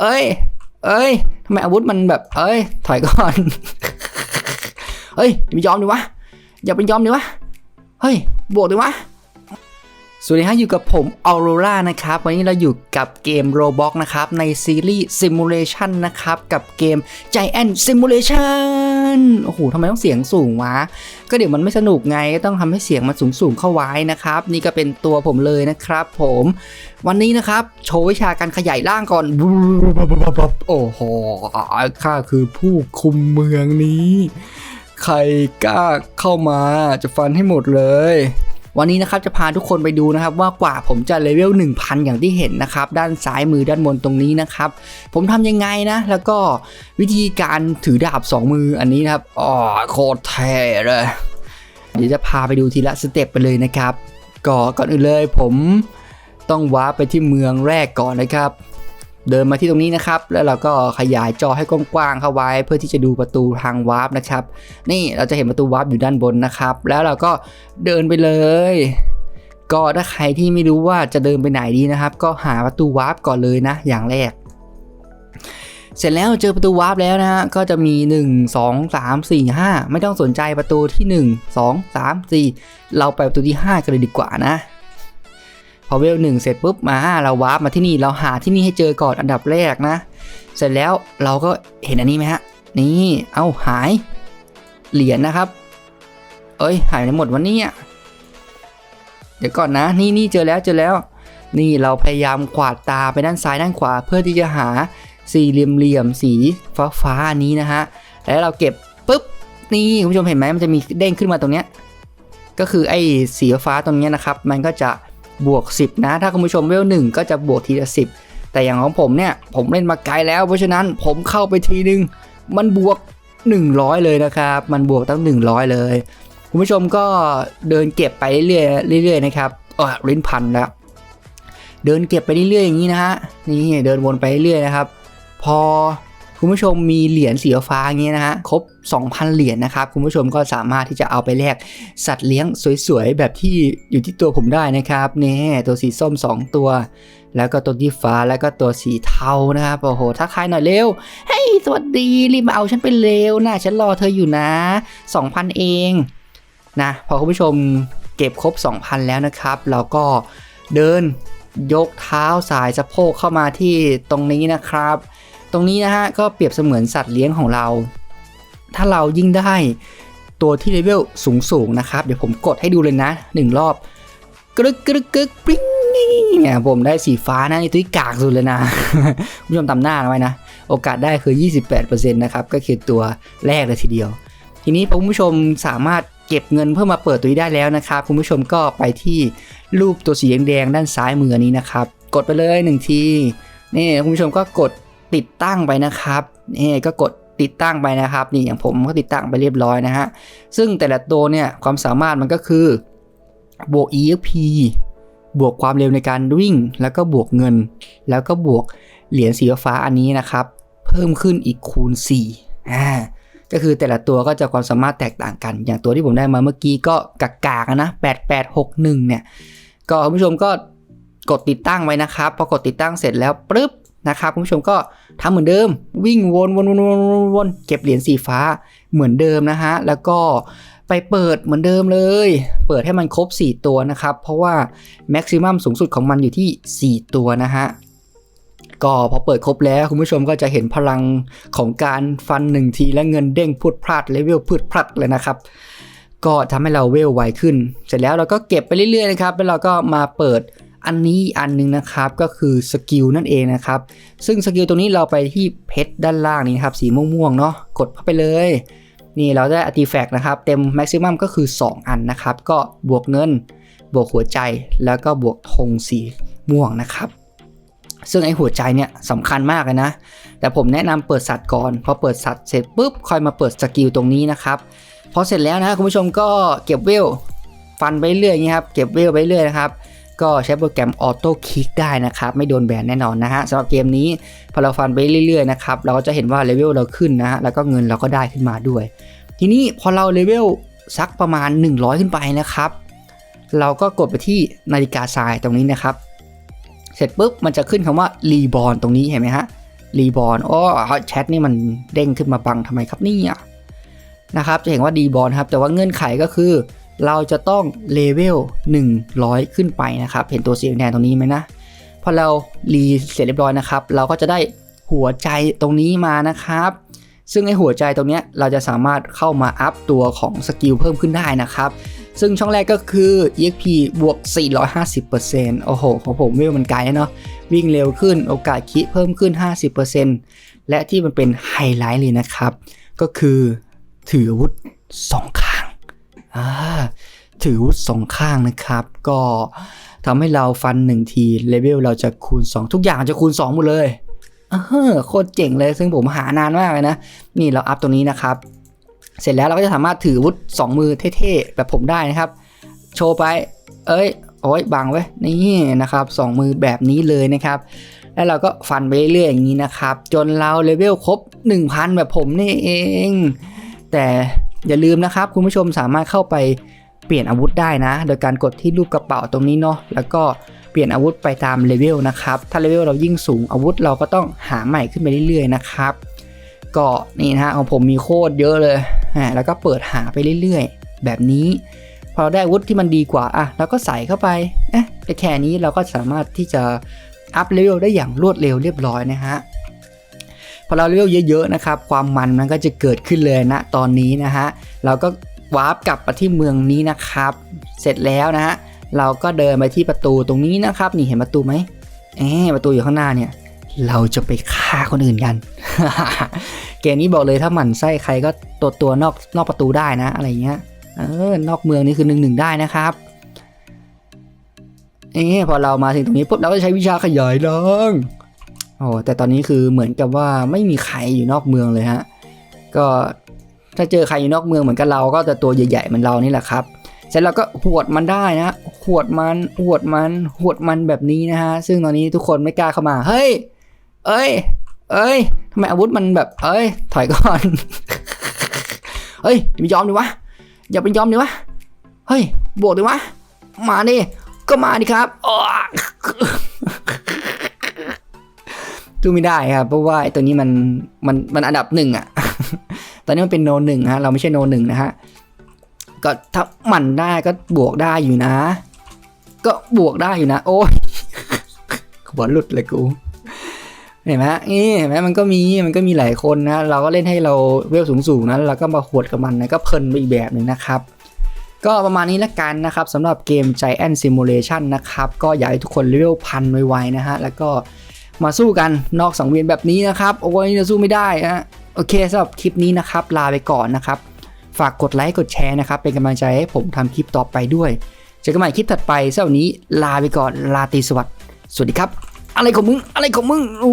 เอ้ย เอ้ยทำไมอาวุธมันแบบ เอ้ย ถอยก่อน เฮ้ยอย่าไปยอมดิวะ อย่าไปยอมดิวะ เฮ้ย บวกดิวะ สวัสดีฮะอยู่กับผมออโรรานะครับ วันนี้เราอยู่กับเกม Roblox นะครับ ในซีรีส์ Simulation นะครับ กับเกม Giant Simulation นโอ้โหทำไมต้องเสียงสูงวะ ก็เดี๋ยวมันไม่สนุกไงก็ต้องทำให้เสียงมันสูงสูงๆเข้าไว้นะครับ นี่ก็เป็นตัวผมเลยนะครับ ผม วันนี้นะครับ โชว์วิชาการขยายร่างก่อนโอ้โหข้าคือผู้คุมเมืองนี้ ใครกล้าเข้ามาจะฟันให้หมดเลย วันนี้นะครับจะพาทุกคนไปดูนะครับว่ากว่าผมจะเลเวล1000 อย่างที่เห็นนะครับด้านซ้ายมือด้านบนตรงนี้นะครับผมทำยังไงนะ แล้วก็วิธีการถือดาบ 2 มืออันนี้นะครับอ๋อโคตรเท่เลยเดี๋ยวจะพาไปดูทีละสเต็ปไปเลยนะครับก่อก่อนอื่นเลยผมต้องว้าไปที่เมืองแรกก่อนนะครับ เดินมาที่ตรงนี้นะครับ แล้วเราก็ขยายจอให้กว้างๆเข้าไว้ เพื่อที่จะดูประตูทางวาร์ปนะครับ นี่เราจะเห็นประตูวาร์ปอยู่ด้านบนนะครับ แล้วเราก็เดินไปเลย ก็ถ้าใครที่ไม่รู้ว่าจะเดินไปไหนดีนะครับ ก็หาประตูวาร์ปก่อนเลยนะ อย่างแรก เสร็จแล้วเจอประตูวาร์ปแล้วนะฮะ ก็จะมี 1 2 3 4 5 ไม่ต้องสนใจประตูที่ 1 2 3 4 เราไปประตูที่ 5 กันเลยดีกว่านะ พอเวลหนึ่งเสร็จปุ๊บมาเราวาร์ปมาที่นี่เราหาที่นี่ให้เจอก่อนอันดับแรกนะ เสร็จแล้วเราก็เห็นอันนี้ไหมฮะ นี่เอาหายเหรียญนะครับ เอ้ยหายไปหมดวันนี้เดี๋ยวก่อนนะ นี่นี่เจอแล้วเจอแล้ว นี่เราพยายามขวาดตาไปด้านซ้ายด้านขวา เพื่อที่จะหาสี่เหลี่ยมเหลี่ยมสีฟ้าฟ้าๆนนี้นะฮะแล้วเราเก็บปุ๊บนี่คุณผู้ชมเห็นไหมมันจะมีเด้งขึ้นมาตรงเนี้ยก็คือไอ้สีฟ้าตรงเนี้ยนะครับ มันก็จะ บวก 10 นะ ถ้าคุณผู้ชมเวลหนึ่งก็จะบวกทีละ10 แต่อย่างของผมเนี่ย ผมเล่นมาไกลแล้ว เพราะฉะนั้นผมเข้าไปทีนึง มันบวก 100 เลยนะครับ มันบวกตั้ง 100 เลย คุณผู้ชมก็เดินเก็บไปเรื่อยๆเรื่อยๆนะครับอ๋อลิ้นพันแล้วเดินเก็บไปเรื่อยๆอย่างนี้นะฮะนี่เดินวนไปเรื่อยๆนะครับ พอ คุณผู้ชมมีเหรียญสีฟ้าอย่างนี้นะฮะครบ 2,000 เหรียญนะครับ คุณผู้ชมก็สามารถที่จะเอาไปแลกสัตว์เลี้ยงสวยๆ แบบที่อยู่ที่ตัวผมได้นะครับนี่ตัวสีส้ม 2 ตัว แล้วก็ตัวที่ฟ้าแล้วก็ตัวสีเทานะครับโอ้โหทักทายหน่อยเร็วเฮ้ยสวัสดีรีบมาเอาฉันไปเร็วนะฉันรอเธออยู่นะ 2,000 เองนะพอคุณผู้ชมเก็บครบ 2,000 แล้วนะครับ เราก็เดินยกเท้าสายสะโพกเข้ามาที่ตรงนี้นะครับ รงนี้นะฮะก็เปรียบเสมือนสัตว์เลี้ยงของเรา ถ้าเรายิ่งได้ตัวที่เลเวลสูงๆนะครับ เดี๋ยวผมกดให้ดูเลยนะหนึ่งรอบกรึกกรึกกรึกปิ้งเนี่ยผมได้สีฟ้านะนี่ตัวที่กากสุดเลยนะคุณผู้ชมตำหน้าไว้นะ โอกาสได้คือ 28%นะครับ ก็คือตัวแรกเลยทีเดียว ทีนี้คุณผู้ชมสามารถเก็บเงินเพื่อมาเปิดตัวนี้ได้แล้วนะครับ คุณผู้ชมก็ไปที่รูปตัวสีแดงด้านซ้ายมือนี้นะครับ กดไปเลยหนึ่งทีนี่คุณผู้ชมก็กด ติดตั้งไปนะครับนี่ก็กดติดตั้งไปนะครับ นี่อย่างผมก็ติดตั้งไปเรียบร้อยนะฮะซึ่งแต่ละตัวเนี่ยความสามารถมันก็คือบวก EXP บวกความเร็วในการวิ่ง แล้วก็บวกเงิน แล้วก็บวกเหรียญสีฟ้าอันนี้นะครับ เพิ่มขึ้นอีกคูณ4อ่าก็คือแต่ละตัวก็จะความสามารถแตกต่างกัน อย่างตัวที่ผมได้มาเมื่อกี้ก็กากากนะ8861เนี่ยก็คุณผู้ชมก็กดติดตั้งไว้นะครับพอกดติดตั้งเสร็จแล้วปึ๊บ นะครับคุณผู้ชมก็ทำเหมือนเดิม วิ่งวนวนวนวนวนวนเก็บเหรียญสีฟ้าเหมือนเดิมนะฮะแล้วก็ไปเปิดเหมือนเดิมเลย เปิดให้มันครบ 4 ตัวนะครับ เพราะว่าแม็กซิมัมสูงสุดของมันอยู่ที่ 4 ตัวนะฮะก็พอเปิดครบแล้วคุณผู้ชมก็จะเห็นพลังของการฟันหนึ่งทีและเงินเด้งพูดพลาดเลเวลพูดพลัดเลยนะครับ ก็ทำให้เราเวลไวขึ้น เสร็จแล้วเราก็เก็บไปเรื่อยๆนะครับแล้วเราก็มาเปิด อันนี้อันหนึงนะครับก็คือสกิลนั่นเองนะครับ ซึ่งสกิลตรงนี้เราไปที่เพชรด้านล่างนี้นะครับสีม่วงๆเนาะกดเข้าไปเลย นี่เราได้อาร์ติแฟกต์นะครับเต็มแม็กซิมัมก็คือ 2 อันนะครับ ก็บวกเงิน บวกหัวใจแล้วก็บวกธงสีม่วงนะครับซึ่งไอหัวใจเนี่ยสำคัญมากเลยนะ แต่ผมแนะนำเปิดสัตว์ก่อน พอเปิดสัตว์เสร็จปุ๊บค่อยมาเปิดสกิลตรงนี้นะครับพอเสร็จแล้วนะคุณผู้ชมก็เก็บเวลฟันไปเรื่อยอย่างนี้ครับเก็บเวลไปเรื่อยนะครับ ก็ใช้โปรแกรมออโต้คลิกได้นะครับ ไม่โดนแบนแน่นอนนะฮะสำหรับเกมนี้พอเราฟันไปเรื่อยๆนะครับเราก็จะเห็นว่าเลเวลเราขึ้นนะฮะแล้วก็เงินเราก็ได้ขึ้นมาด้วย ทีนี้พอเราเลเวลสักประมาณ 100 ขึ้นไปนะครับ เราก็กดไปที่นาฬิกาทรายตรงนี้นะครับ เสร็จปุ๊บมันจะขึ้นคำว่ารีบอ n ตรงนี้เห็นไหมฮะรีบอลโอ้แชทนี่มันเด้งขึ้นมาบังทำไมครับเนี่ยนะครับจะเห็นว่าดีบอลครับแต่ว่าเงื่อนไขก็คือ เราจะต้องเลเวล100 ขึ้นไปนะครับ เห็นตัวสีแดงตรงนี้ไหมนะ พอเรารีเสร็จเรียบร้อยนะครับ เราก็จะได้หัวใจตรงนี้มานะครับ ซึ่งไอหัวใจตรงนี้เราจะสามารถเข้ามาอัพตัวของสกิลเพิ่มขึ้นได้นะครับ ซึ่งช่องแรกก็คือ EXP บวก 450%โอ้โห ของผมเวลมันไกลเนาะ วิ่งเร็วขึ้น โอกาสคิเพิ่มขึ้น 50%และที่มันเป็นไฮไลท์เลยนะครับ ก็คือถืออาวุธสองข้าง อ่าถือวุธสองข้างนะครับ ก็ทำให้เราฟันหนึ่งทีเลเวลเราจะคูณ 2 ทุกอย่างจะคูณ 2 หมดเลยเออโคตรเจ๋งเลยซึ่งผมหานานมากเลยนะ นี่เราอัพตรงนี้นะครับ เสร็จแล้วเราก็จะสามารถถือวุธสองมือเท่ๆ แบบผมได้นะครับ โชว์ไป เอ้ยโอ้ยบังไว้นี่นะครับสองมือแบบนี้เลยนะครับ แล้วเราก็ฟันไปเรื่อยๆอย่างนี้นะครับ จนเราเลเวลครบ 1,000 แบบผมนี่เอง แต่ อย่าลืมนะครับ คุณผู้ชมสามารถเข้าไปเปลี่ยนอาวุธได้นะ โดยการกดที่รูปกระเป๋าตรงนี้เนาะแล้วก็เปลี่ยนอาวุธไปตามเลเวลนะครับ ถ้าเลเวลเรายิ่งสูงอาวุธเราก็ต้องหาใหม่ขึ้นไปเรื่อยๆนะครับก็นี่นะฮะของผมมีโคตรเยอะเลยอ่าแล้วก็เปิดหาไปเรื่อยๆ แบบนี้พอเราได้อาวุธที่มันดีกว่าอะเราก็ใส่เข้าไปเอ๊ะแค่นี้เราก็สามารถที่จะอัพเลเวลได้อย่างรวดเร็วเรียบร้อยนะฮะ พอเราเลเวลเยอะๆนะครับความมันมันก็จะเกิดขึ้นเลยนะตอนนี้นะฮะเราก็วาร์ปกลับมาที่เมืองนี้นะครับ เสร็จแล้วนะฮะเราก็เดินไปที่ประตูตรงนี้นะครับ นี่เห็นประตูไหมเอ๊ประตูอยู่ข้างหน้าเนี่ย เราจะไปฆ่าคนอื่นกัน เกมนี้บอกเลยถ้าหมั่นไส้ใครก็ตัวตัวนอกนอกประตูได้นะอะไรเงี้ยเออนอกเมืองนี่คือหนึ่งหนึ่งได้นะครับเอ๊พอเรามาถึงตรงนี้ปุ๊บเราก็ใช้วิชาขยายร่าง โอ้แต่ตอนนี้คือเหมือนกับว่าไม่มีใครอยู่นอกเมืองเลยฮะก็ถ้าเจอใครอยู่นอกเมืองเหมือนกับเราก็จะตัวใหญ่ๆเหมือนเรานี่แหละครับเสร็จแล้วก็หวดมันได้นะหวดมันหวดมันหวดมันแบบนี้นะฮะซึ่งตอนนี้ทุกคนไม่กล้าเข้ามาเฮ้ยเอ้ย เอ้ยทำไมอาวุธมันแบบ เอ้ย ถอยก่อน เฮ้ยอย่าไปยอมดิวะอย่าไปยอมดิวะเฮ้ยบวกดิวะมาดิก็มาดิครับ อ้อดูไม่ได้ครับเพราะว่าไอ้ตัวนี้มันมันมันอันดับหนึ่งอะตอนนี้มันเป็นโนหนึ่งฮะเราไม่ใช่โนหนึ่งนะฮะก็ถ้ามันได้ก็บวกได้อยู่นะ ก็บวกได้อยู่นะ โอ้ยหัวหลุดเลยกูเห็นไหมนี่เห็นไหมมันก็มีมันก็มีหลายคนนะ เราก็เล่นให้เราเวลสูงๆนะเราก็มาหวดกับมันนะก็เพลินไปอีกแบบหนึ่งนะครับ ก็ประมาณนี้ละกันนะครับสำหรับเกม Giant Simulation นะครับ ก็อยากให้ทุกคนเลเวลพันไวๆนะฮะ แล้วก็ มาสู้กันนอกสังเวียนแบบนี้นะครับ โอ้ยจะสู้ไม่ได้ฮะโอเคสำหรับคลิปนี้นะครับ ลาไปก่อนนะครับ ฝากกดไลค์กดแชร์นะครับ เป็นกำลังใจให้ผมทำคลิปต่อไปด้วยเจอกันใหม่คลิปถัดไปสำหรับนี้ลาไปก่อนลาตีสวัสดิ์สวัสดีครับ อะไรของมึงอะไรของมึงอ